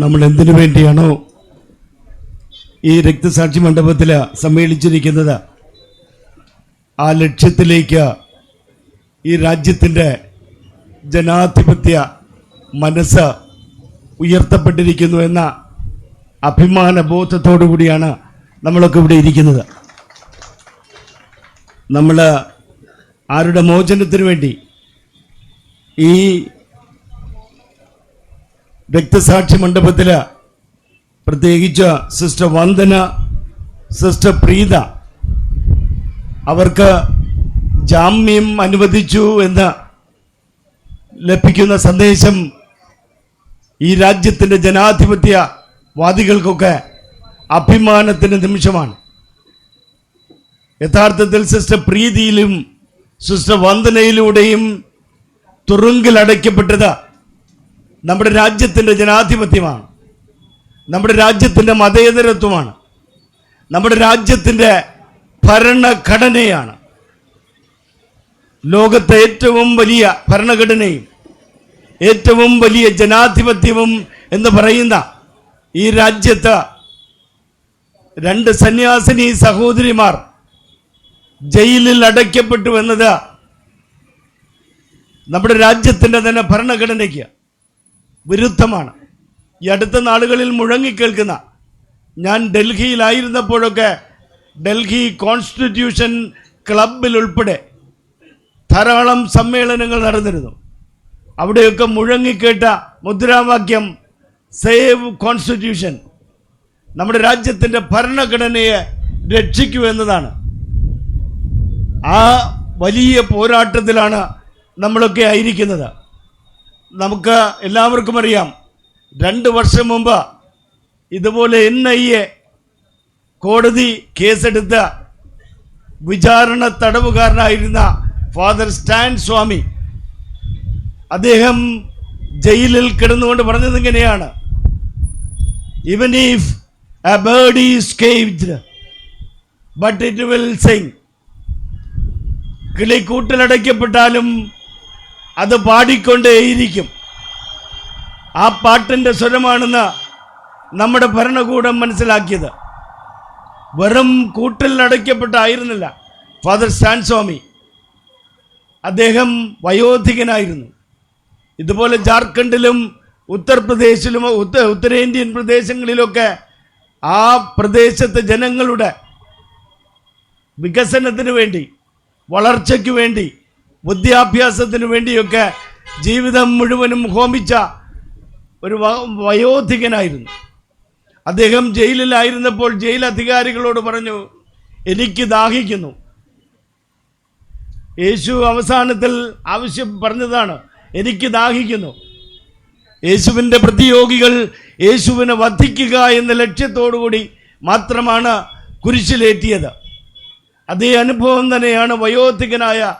നമ്മൾ എന്തിനു വേണ്ടിയാണോ ഈ രക്തസാക്ഷി മണ്ഡപത്തിൽ സമ്മേളിച്ചിരിക്കുന്നത്? ആ ലക്ഷ്യത്തിലേക്ക് ഈ രാജ്യത്തിന്റെ ജനാധിപത്യ മനസ്സ് ഉയർത്തപ്പെട്ടിരിക്കുന്നു എന്ന അഭിമാന ബോധത്തോടു കൂടിയാണ് നമ്മളൊക്കെ ഇവിടെ ഇരിക്കുന്നത്. നമ്മൾ ആരുടെ മോചനത്തിന് വേണ്ടി ഈ രക്തസാക്ഷി മണ്ഡപത്തിൽ പ്രത്യേകിച്ച് സിസ്റ്റർ വന്ദന സിസ്റ്റർ പ്രീത അവർക്ക് ജാമ്യം അനുവദിച്ചു എന്ന് ലഭിക്കുന്ന സന്ദേശം ഈ രാജ്യത്തിന്റെ ജനാധിപത്യ വാദികൾക്കൊക്കെ അഭിമാനത്തിന്റെ നിമിഷമാണ്. യഥാർത്ഥത്തിൽ സിസ്റ്റർ പ്രീതിയിലും സിസ്റ്റർ വന്ദനയിലൂടെയും തുറുങ്കിലടയ്ക്കപ്പെട്ടത് നമ്മുടെ രാജ്യത്തിന്റെ ജനാധിപത്യമാണ്. നമ്മുടെ രാജ്യത്തിന്റെ മതേതരത്വമാണ്. നമ്മുടെ രാജ്യത്തിന്റെ ഭരണഘടനയാണ്. ലോകത്തെ ഏറ്റവും വലിയ ഭരണഘടനയും ഏറ്റവും വലിയ ജനാധിപത്യവും എന്ന് പറയുന്ന ഈ രാജ്യത്ത് രണ്ട് സന്യാസിനി സഹോദരിമാർ ജയിലിൽ അടയ്ക്കപ്പെട്ടു എന്നത് നമ്മുടെ രാജ്യത്തിന്റെ തന്നെ ഭരണഘടനയ്ക്ക് വിരുദ്ധമാണ്. ഈ അടുത്ത നാളുകളിൽ മുഴങ്ങിക്കേൾക്കുന്ന ഞാൻ ഡൽഹിയിലായിരുന്നപ്പോഴൊക്കെ ഡൽഹി കോൺസ്റ്റിറ്റ്യൂഷൻ ക്ലബിൽ ഉൾപ്പെടെ ധാരാളം സമ്മേളനങ്ങൾ നടന്നിരുന്നു. അവിടെയൊക്കെ മുഴങ്ങിക്കേട്ട മുദ്രാവാക്യം സേവ് കോൺസ്റ്റിറ്റ്യൂഷൻ നമ്മുടെ രാജ്യത്തിന്റെ ഭരണഘടനയെ രക്ഷിക്കൂ എന്നതാണ്. ആ വലിയ പോരാട്ടത്തിലാണ് നമ്മളൊക്കെ ആയിരിക്കുന്നത്. നമുക്ക് എല്ലാവർക്കും അറിയാം. രണ്ട് വർഷം മുമ്പ് ഇതുപോലെ എൻ ഐ എ കോടതി കേസെടുത്ത് വിചാരണ തടവുകാരനായിരുന്ന ഫാദർ സ്റ്റാൻ സ്വാമി. അദ്ദേഹം ജയിലിൽ കിടന്നുകൊണ്ട് പറഞ്ഞത് ഇങ്ങനെയാണ്. ഇവൻ if a bird is caged but it will sing കൂട്ടിലടയ്ക്കപ്പെട്ടാലും അത് പാടിക്കൊണ്ടേയിരിക്കും. ആ പാട്ടിന്റെ സ്വരമാണെന്ന് നമ്മുടെ ഭരണകൂടം മനസ്സിലാക്കിയത്. വെറും കൂട്ടിൽ അടയ്ക്കപ്പെട്ടായിരുന്നില്ല. ഫാദർ സ്റ്റാൻ സ്വാമി അദ്ദേഹം വയോധികനായിരുന്നു. ഇതുപോലെ ജാർഖണ്ഡിലും ഉത്തർപ്രദേശിലും ഉത്ത ഉത്തരേന്ത്യൻ പ്രദേശങ്ങളിലൊക്കെ ആ പ്രദേശത്തെ ജനങ്ങളുടെ വികസനത്തിന് വേണ്ടി വളർച്ചയ്ക്ക് വേണ്ടി വിദ്യാഭ്യാസത്തിന് വേണ്ടിയൊക്കെ ജീവിതം മുഴുവനും ഹോമിച്ച ഒരു വയോധികനായിരുന്നു. അദ്ദേഹം ജയിലിലായിരുന്നപ്പോൾ ജയിൽ അധികാരികളോട് പറഞ്ഞു എനിക്ക് ദാഹിക്കുന്നു. യേശു അവസാനത്തിൽ ആവശ്യം പറഞ്ഞതാണ് എനിക്ക് ദാഹിക്കുന്നു. യേശുവിന്റെ പ്രതിയോഗികൾ യേശുവിനെ വധിക്കുക എന്ന ലക്ഷ്യത്തോടുകൂടി മാത്രമാണ് കുരിശിലേറ്റിയത്. അതേ അനുഭവം തന്നെയാണ് വയോധികനായ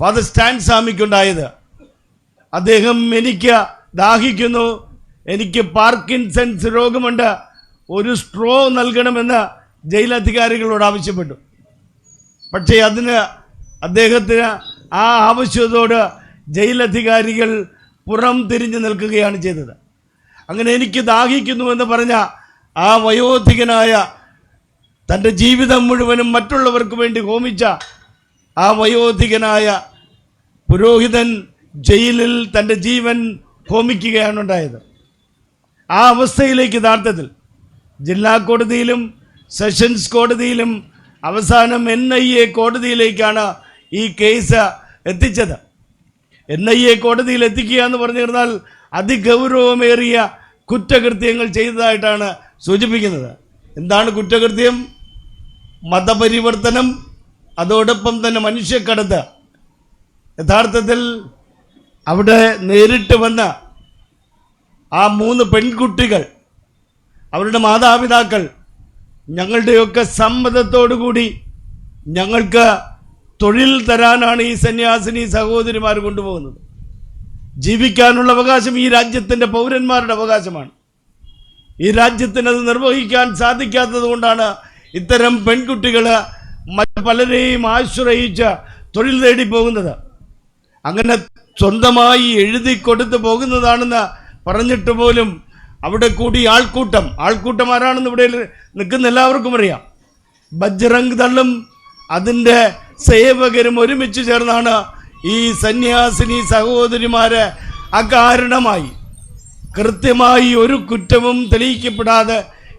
ഫാദർ സ്റ്റാൻ സ്വാമിക്കുണ്ടായത് അദ്ദേഹം എനിക്ക് ദാഹിക്കുന്നു. എനിക്ക് പാർക്കിൻസൺസ് രോഗമുണ്ട്. ഒരു സ്ട്രോ നൽകണമെന്ന് ജയിലധികാരികളോട് ആവശ്യപ്പെട്ടു. പക്ഷേ അതിന് അദ്ദേഹത്തിന് ആ ആവശ്യത്തോട് ജയിലധികാരികൾ പുറം തിരിഞ്ഞു നിൽക്കുകയാണ് ചെയ്തത്. അങ്ങനെ എനിക്ക് ദാഹിക്കുന്നുവെന്ന് പറഞ്ഞ ആ വയോധികനായ തന്റെ ജീവിതം മുഴുവനും മറ്റുള്ളവർക്ക് വേണ്ടി ഹോമിച്ച ആ വയോധികനായ പുരോഹിതൻ ജയിലിൽ തന്റെ ജീവൻ ഹോമിക്കുകയാണ് ഉണ്ടായത് ആ അവസ്ഥയിലേക്ക് യഥാർത്ഥത്തിൽ ജില്ലാ കോടതിയിലും സെഷൻസ് കോടതിയിലും അവസാനം എൻ ഐ എ കോടതിയിലേക്കാണ് ഈ കേസ് എത്തിച്ചത്. എൻ ഐ എ കോടതിയിൽ എത്തിക്കുക എന്ന് പറഞ്ഞു കഴിഞ്ഞാൽ അതിഗൗരവമേറിയ കുറ്റകൃത്യങ്ങൾ ചെയ്തതായിട്ടാണ് സൂചിപ്പിക്കുന്നത്. എന്താണ് കുറ്റകൃത്യം? മതപരിവർത്തനം അതോടൊപ്പം തന്നെ മനുഷ്യക്കടത്ത് യഥാർത്ഥത്തിൽ അവിടെ നേരിട്ട് വന്ന ആ മൂന്ന് പെൺകുട്ടികൾ അവരുടെ മാതാപിതാക്കൾ ഞങ്ങളുടെയൊക്കെ സമ്മതത്തോടുകൂടി ഞങ്ങൾക്ക് തൊഴിൽ തരാനാണ് ഈ സന്യാസിനി സഹോദരിമാർ കൊണ്ടുപോകുന്നത്. ജീവിക്കാനുള്ള അവകാശം ഈ രാജ്യത്തിന്റെ പൗരന്മാരുടെ അവകാശമാണ്. ഈ രാജ്യത്തിനത് നിർവഹിക്കാൻ സാധിക്കാത്തത് കൊണ്ടാണ് ഇത്തരം പെൺകുട്ടികൾ മറ്റ് പലരെയും ആശ്രയിച്ച് തൊഴിൽ തേടി പോകുന്നത്. അങ്ങനെ സ്വന്തമായി എഴുതി കൊടുത്തു പോകുന്നതാണെന്ന് പറഞ്ഞിട്ട് പോലും അവിടെ കൂടി ആൾക്കൂട്ടം ആൾക്കൂട്ടം ആരാണെന്ന് ഇവിടെ നിൽക്കുന്ന എല്ലാവർക്കും അറിയാം. ബജ്രംഗ് ദളും അതിന്റെ സേവകരും ഒരുമിച്ച് ചേർന്നാണ് ഈ സന്യാസിനി സഹോദരിമാരെ അകാരണമായി കൃത്യമായി ഒരു കുറ്റവും തെളിയിക്കപ്പെടാതെ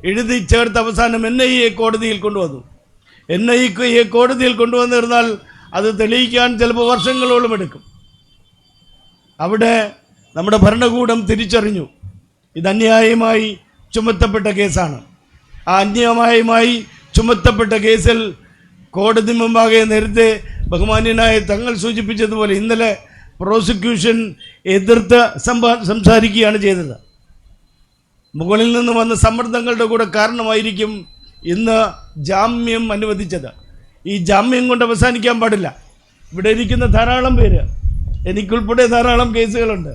എഴുതി ചേർത്ത് അവസാനം എൻ ഐ എ കോടതിയിൽ കൊണ്ടുവന്നു. എൻ ഈ കോടതിയിൽ കൊണ്ടുവന്നിരുന്നാൽ അത് തെളിയിക്കാൻ ചിലപ്പോൾ വർഷങ്ങളോളം എടുക്കും. അവിടെ നമ്മുടെ ഭരണകൂടം തിരിച്ചറിഞ്ഞു. ഇത് അന്യായമായി ചുമത്തപ്പെട്ട കേസാണ്. ആ അന്യായമായി ചുമത്തപ്പെട്ട കേസിൽ കോടതി മുമ്പാകെ നേരത്തെ ബഹുമാന്യനായ തങ്ങൾ സൂചിപ്പിച്ചതുപോലെ ഇന്നലെ പ്രോസിക്യൂഷൻ എതിർത്ത് സംസാരിക്കുകയാണ് ചെയ്തത്. മുകളിൽ നിന്ന് വന്ന സമ്മർദ്ദങ്ങളുടെ കൂടെ കാരണമായിരിക്കും ഇന്ന് ജാമ്യം അനുവദിച്ചത്. ഈ ജാമ്യം കൊണ്ട് അവസാനിക്കാൻ പാടില്ല. ഇവിടെ ഇരിക്കുന്ന ധാരാളം പേര് എനിക്കുൾപ്പെടെ ധാരാളം കേസുകളുണ്ട്.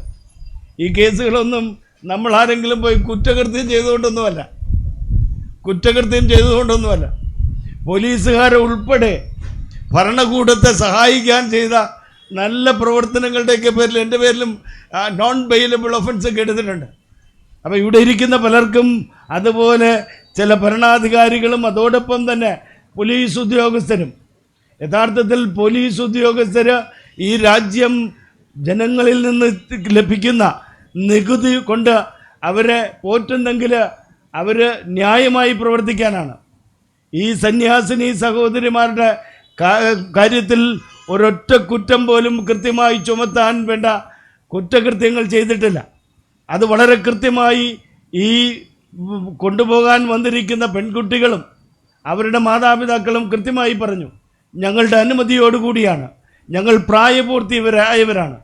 ഈ കേസുകളൊന്നും നമ്മൾ ആരെങ്കിലും പോയി കുറ്റകൃത്യം ചെയ്തുകൊണ്ടൊന്നുമല്ല. കുറ്റകൃത്യം ചെയ്തുകൊണ്ടൊന്നുമല്ല. പോലീസുകാരെ ഉൾപ്പെടെ ഭരണകൂടത്തെ സഹായിക്കാൻ ചെയ്ത നല്ല പ്രവർത്തനങ്ങളുടെയൊക്കെ പേരിൽ എന്റെ പേരിലും നോൺ ബെയിലബിൾ ഒഫൻസ് ഒക്കെ എടുത്തിട്ടുണ്ട്. അപ്പോൾ ഇവിടെ ഇരിക്കുന്ന പലർക്കും അതുപോലെ ചില ഭരണാധികാരികളും അതോടൊപ്പം തന്നെ പോലീസ് ഉദ്യോഗസ്ഥരും. യഥാർത്ഥത്തിൽ പോലീസ് ഉദ്യോഗസ്ഥർ ഈ രാജ്യം ജനങ്ങളിൽ നിന്ന് ലഭിക്കുന്ന നികുതി കൊണ്ട് അവരെ പോറ്റുന്നെങ്കിൽ അവർ ന്യായമായി പ്രവർത്തിക്കാനാണ്. ഈ സന്യാസിനി സഹോദരിമാരുടെ കാര്യത്തിൽ ഒരൊറ്റ കുറ്റം പോലും കൃത്യമായി ചുമത്താൻ വേണ്ട കുറ്റകൃത്യങ്ങൾ ചെയ്തിട്ടില്ല. അത് വളരെ കൃത്യമായി ഈ കൊണ്ടുപോകാൻ വന്നിരിക്കുന്ന പെൺകുട്ടികളും അവരുടെ മാതാപിതാക്കളും കൃത്യമായി പറഞ്ഞു ഞങ്ങളുടെ അനുമതിയോടുകൂടിയാണ്. ഞങ്ങൾ പ്രായപൂർത്തിയവരായവരാണ്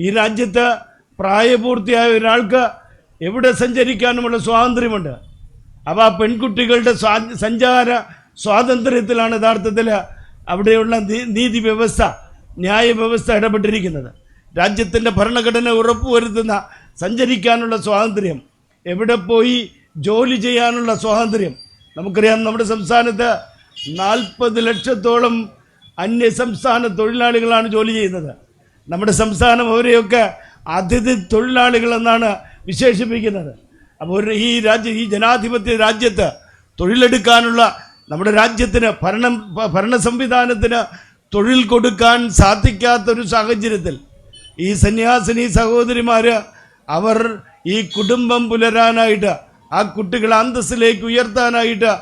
ഈ രാജ്യത്ത് പ്രായപൂർത്തിയായ ഒരാൾക്ക് എവിടെ സഞ്ചരിക്കാനുമുള്ള സ്വാതന്ത്ര്യമുണ്ട്? അപ്പോൾ ആ പെൺകുട്ടികളുടെ സഞ്ചാര സ്വാതന്ത്ര്യത്തിലാണ് യഥാർത്ഥത്തിൽ അവിടെയുള്ള നീതി വ്യവസ്ഥ ന്യായ വ്യവസ്ഥ ഇടപെട്ടിരിക്കുന്നത്. രാജ്യത്തിന്റെ ഭരണഘടന ഉറപ്പുവരുത്തുന്ന സഞ്ചരിക്കാനുള്ള സ്വാതന്ത്ര്യം എവിടെ പോയി ജോലി ചെയ്യാനുള്ള സ്വാതന്ത്ര്യം. നമുക്കറിയാം നമ്മുടെ സംസ്ഥാനത്ത് നാൽപ്പത് ലക്ഷത്തോളം അന്യ സംസ്ഥാന തൊഴിലാളികളാണ് ജോലി ചെയ്യുന്നത്. നമ്മുടെ സംസ്ഥാനം അവരെയൊക്കെ അതിഥി തൊഴിലാളികളെന്നാണ് വിശേഷിപ്പിക്കുന്നത്. അപ്പോൾ ഈ രാജ്യ ഈ ജനാധിപത്യ രാജ്യത്ത് തൊഴിലെടുക്കാനുള്ള നമ്മുടെ രാജ്യത്തിന് ഭരണം ഭരണ സംവിധാനത്തിന് തൊഴിൽ കൊടുക്കാൻ സാധിക്കാത്തൊരു സാഹചര്യത്തിൽ ഈ സന്യാസിനി സഹോദരിമാർ അവർ ഈ കുടുംബം പുലരാനായിട്ട് ആ കുട്ടികളെ അന്തസ്സിലേക്ക് ഉയർത്താനായിട്ട്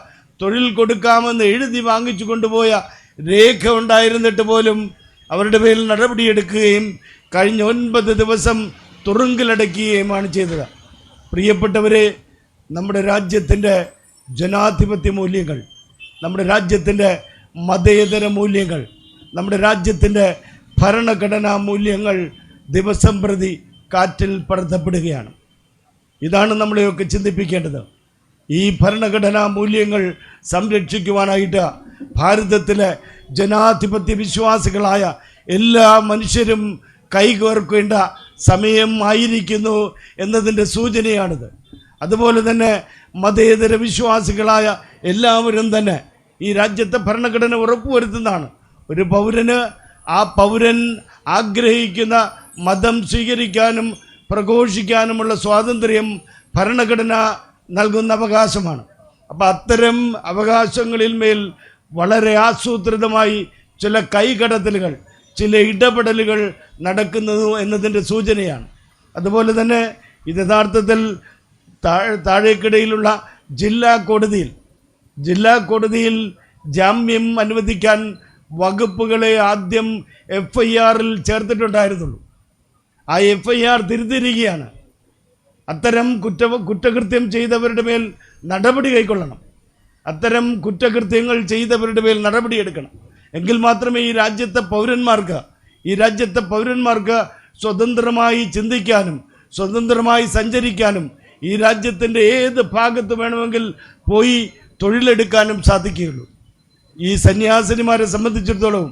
തൊഴിൽ കൊടുക്കാമെന്ന് എഴുതി വാങ്ങിച്ചു കൊണ്ടുപോയ രേഖ ഉണ്ടായിരുന്നിട്ട് പോലും അവരുടെ പേരിൽ നടപടിയെടുക്കുകയും കഴിഞ്ഞ ഒൻപത് ദിവസം തുറുങ്കിലടക്കുകയുമാണ് ചെയ്തത്. പ്രിയപ്പെട്ടവരെ നമ്മുടെ രാജ്യത്തിന്റെ ജനാധിപത്യ മൂല്യങ്ങൾ നമ്മുടെ രാജ്യത്തിന്റെ മതേതര മൂല്യങ്ങൾ നമ്മുടെ രാജ്യത്തിന്റെ ഭരണഘടനാ മൂല്യങ്ങൾ ദിവസം പ്രതി കാറ്റിൽ പറത്തപ്പെടുകയാണ് ഇതാണ് നമ്മളെയൊക്കെ ചിന്തിപ്പിക്കേണ്ടത്. ഈ ഭരണഘടനാ മൂല്യങ്ങൾ സംരക്ഷിക്കുവാനായിട്ട് ഭാരതത്തിലെ ജനാധിപത്യ വിശ്വാസികളായ എല്ലാ മനുഷ്യരും കൈകോർക്കേണ്ട സമയമായിരിക്കുന്നു എന്നതിന്റെ സൂചനയാണിത്. അതുപോലെ തന്നെ മതേതര വിശ്വാസികളായ എല്ലാവരും തന്നെ ഈ രാജ്യത്തെ ഭരണഘടന ഉറപ്പുവരുത്തുന്നതാണ്. ഒരു പൗരന് ആ പൗരൻ ആഗ്രഹിക്കുന്ന മതം സ്വീകരിക്കാനും പ്രഘോഷിക്കാനുമുള്ള സ്വാതന്ത്ര്യം ഭരണഘടന നൽകുന്ന അവകാശമാണ്. അപ്പം അത്തരം അവകാശങ്ങളിൽ മേൽ വളരെ ആസൂത്രിതമായി ചില കൈകടത്തലുകൾ ചില ഇടപെടലുകൾ നടക്കുന്നത് എന്നതിന്റെ സൂചനയാണ്. അതുപോലെ തന്നെ ഇത് യഥാർത്ഥത്തിൽ താഴെ താഴേക്കിടയിലുള്ള ജില്ലാ കോടതിയിൽ ജില്ലാ കോടതിയിൽ ജാമ്യം അനുവദിക്കാൻ വകുപ്പുകളെ ആദ്യം എഫ് ഐ ആറിൽ ചേർത്തിട്ടുണ്ടായിരുന്നുള്ളൂ. ആ എഫ് ഐ ആർ തിരുത്തിരിക്കുകയാണ് അത്തരം കുറ്റ കുറ്റകൃത്യം ചെയ്തവരുടെ മേൽ നടപടി കൈക്കൊള്ളണം. അത്തരം കുറ്റകൃത്യങ്ങൾ ചെയ്തവരുടെ മേൽ നടപടിയെടുക്കണം എങ്കിൽ മാത്രമേ ഈ രാജ്യത്തെ പൗരന്മാർക്ക് ഈ രാജ്യത്തെ പൗരന്മാർക്ക് സ്വതന്ത്രമായി ചിന്തിക്കാനും സ്വതന്ത്രമായി സഞ്ചരിക്കാനും ഈ രാജ്യത്തിന്റെ ഏത് ഭാഗത്ത് വേണമെങ്കിൽ പോയി തൊഴിലെടുക്കാനും സാധിക്കുകയുള്ളൂ. ഈ സന്യാസിനിമാരെ സംബന്ധിച്ചിടത്തോളം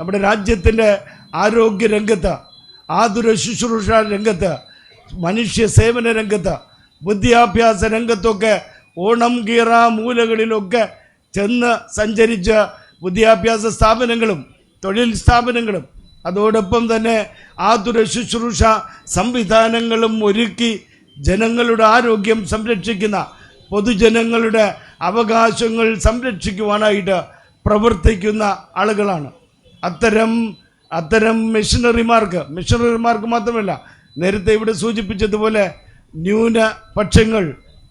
നമ്മുടെ രാജ്യത്തിന്റെ ആരോഗ്യ രംഗത്ത് ആതുര ശുശ്രൂഷ രംഗത്ത് മനുഷ്യ സേവന രംഗത്ത് വിദ്യാഭ്യാസ രംഗത്തൊക്കെ ഓണം കീറ മൂലകളിലൊക്കെ ചെന്ന് സഞ്ചരിച്ച വിദ്യാഭ്യാസ സ്ഥാപനങ്ങളും തൊഴിൽ സ്ഥാപനങ്ങളും അതോടൊപ്പം തന്നെ ആതുര ശുശ്രൂഷ സംവിധാനങ്ങളും ഒരുക്കി ജനങ്ങളുടെ ആരോഗ്യം സംരക്ഷിക്കുന്ന പൊതുജനങ്ങളുടെ അവകാശങ്ങൾ സംരക്ഷിക്കുവാനായിട്ട് പ്രവർത്തിക്കുന്ന ആളുകളാണ്. അത്തരം അത്തരം മിഷണറിമാർക്ക് മിഷണറിമാർക്ക് മാത്രമല്ല നേരത്തെ ഇവിടെ സൂചിപ്പിച്ചതുപോലെ ന്യൂനപക്ഷങ്ങൾ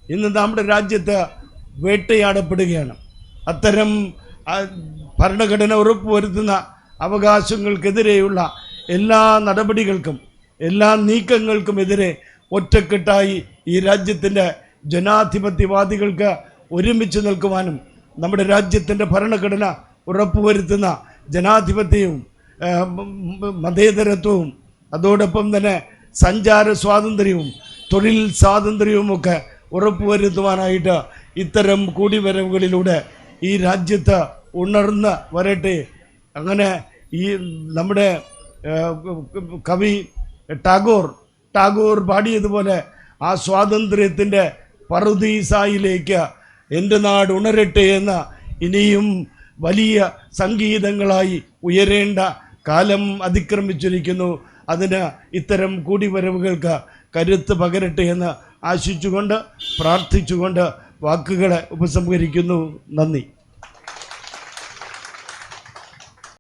ഇന്ന് നമ്മുടെ രാജ്യത്ത് വേട്ടയാടപ്പെടുകയാണ്. അത്തരം ഭരണഘടന ഉറപ്പുവരുത്തുന്ന അവകാശങ്ങൾക്കെതിരെയുള്ള എല്ലാ നടപടികൾക്കും എല്ലാ നീക്കങ്ങൾക്കുമെതിരെ ഒറ്റക്കെട്ടായി ഈ രാജ്യത്തിന്റെ ജനാധിപത്യവാദികൾക്ക് ഒരുമിച്ച് നിൽക്കുവാനും നമ്മുടെ രാജ്യത്തിന്റെ ഭരണഘടന ഉറപ്പുവരുത്തുന്ന ജനാധിപത്യവും മതേതരത്വവും അതോടൊപ്പം തന്നെ സഞ്ചാര സ്വാതന്ത്ര്യവും തൊഴിൽ സ്വാതന്ത്ര്യവും ഒക്കെ ഉറപ്പുവരുത്തുവാനായിട്ട് ഇത്തരം കൂടിവരവുകളിലൂടെ ഈ രാജ്യത്ത് ഉണർന്ന് വരട്ടെ. അങ്ങനെ ഈ നമ്മുടെ കവി ടാഗോർ ടാഗോർ പാടിയതുപോലെ ആ സ്വാതന്ത്ര്യത്തിന്റെ പറുദീസായിലേക്ക് എന്റെ നാട് ഉണരട്ടെ എന്ന ഇനിയും വലിയ സംഗീതങ്ങളായി ഉയരേണ്ട കാലം അതിക്രമിച്ചിരിക്കുന്നു. അതിന് ഇത്തരം കൂടിവരവുകൾക്ക് കരുത്ത് പകരട്ടെ എന്ന് ആശിച്ചുകൊണ്ട് പ്രാർത്ഥിച്ചുകൊണ്ട് വാക്കുകളെ ഉപസംഹരിക്കുന്നു. നന്ദി.